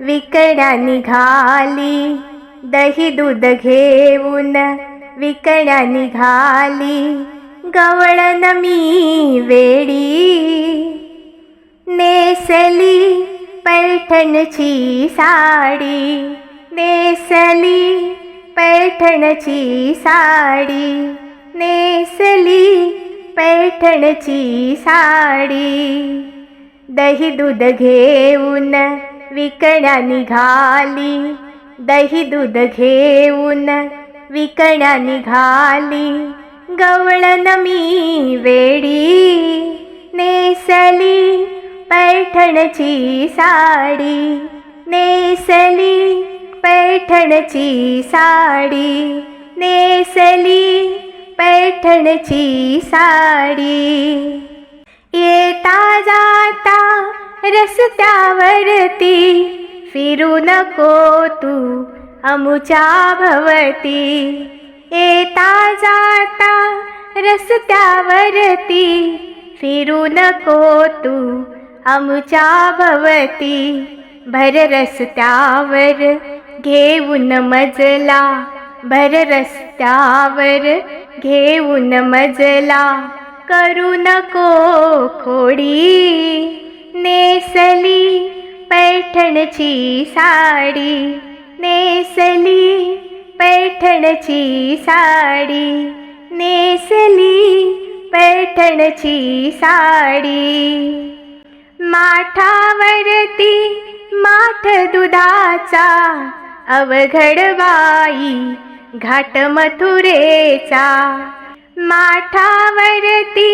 विकण्या निघाली. दही दूध घेऊन विकड्या निघाली. गवळण मी वेडी. नेसली पैठणची साडी. नेसली पैठणची साडी. नेसली पैठणची साडी. दही दूध घेऊन विकण्या निघाली. दही दूध घेऊन विकण्या निघाली. गवळण मी वेडी नेसली पैठणची साडी. नेसली पैठणची साडी. नेसली पैठणची साडी. येता जात रस्त्यावरती फिरू नको तू अमुच्या भवती. येता जाता रस्त्यावरती फिरू नको तू अमुच्या भवती. भर रस्त्यावर घेऊन मजला भर रस्त्यावर घेऊन मजला. करू नको खोडी. नेसली पैठणची साडी नेसली पैठणची साडी नेसली पैठणची साडी. माठावरती माठ दुधाचा अवघडवाई घाट मथुरेचा. माठावरती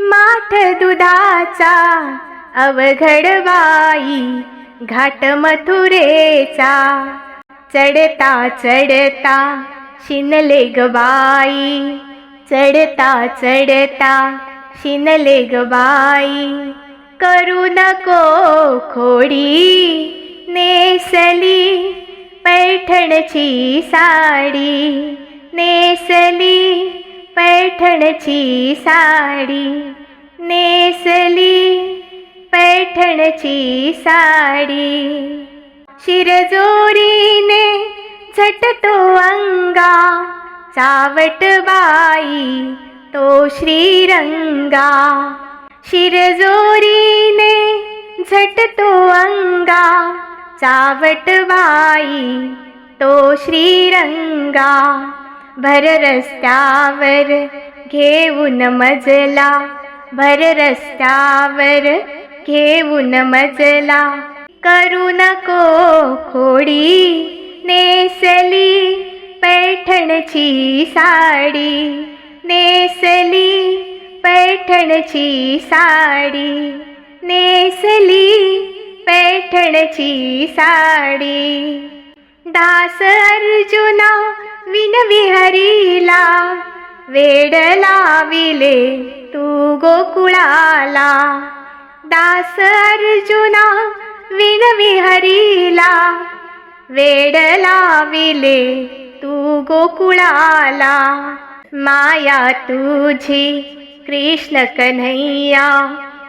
माठ दुधाचा अवघडबाई घाट मथुरेचा. चढता चढता शिनले गबाई चढता चढता शिनले गबाई करू नको खोडी नेसली पैठणची साडी. नेसली पैठणची साडी. नेसली पैठणची साडी. शिरजोरीने झटतो अंगा चावट बाई तो श्रीरंगा. शिरजोरीने झटतो अंगा चावट बाई तो श्रीरंगा. भर रस्त्यावर घेऊन मजला भर रस्त्यावर घेऊन मजला. करू नको खोडी नेसली. पैठणची साडी नेसली. पैठणची साडी नेसली. पैठणची साडी. दास अर्जुना विनविहरीला वेड लाविले तू गोकुळाला. दास अर्जुना विनविहरीला वेड लाविले तू गोकुळाला. माया तुझी कृष्ण कन्हैया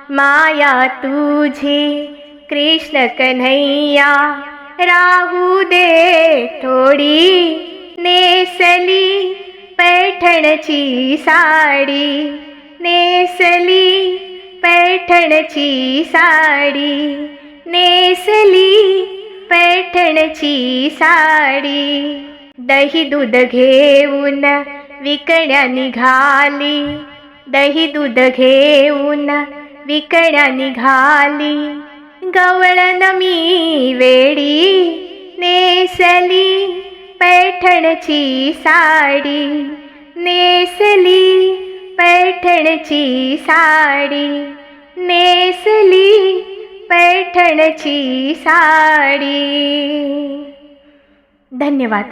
माया तुझी कृष्ण कन्हैया. राहू दे थोडी नेसली पैठणची साडी नेसली पैठणची साडी. नेसली पैठणची साडी. दही दूध घेऊन विकण्या निघाली दही दूध घेऊन विकण्या निघाली गवळण मी वेडी. नेसली पैठणची साडी. नेसली पैठणची साडी. नेसली पैठणची साडी. धन्यवाद.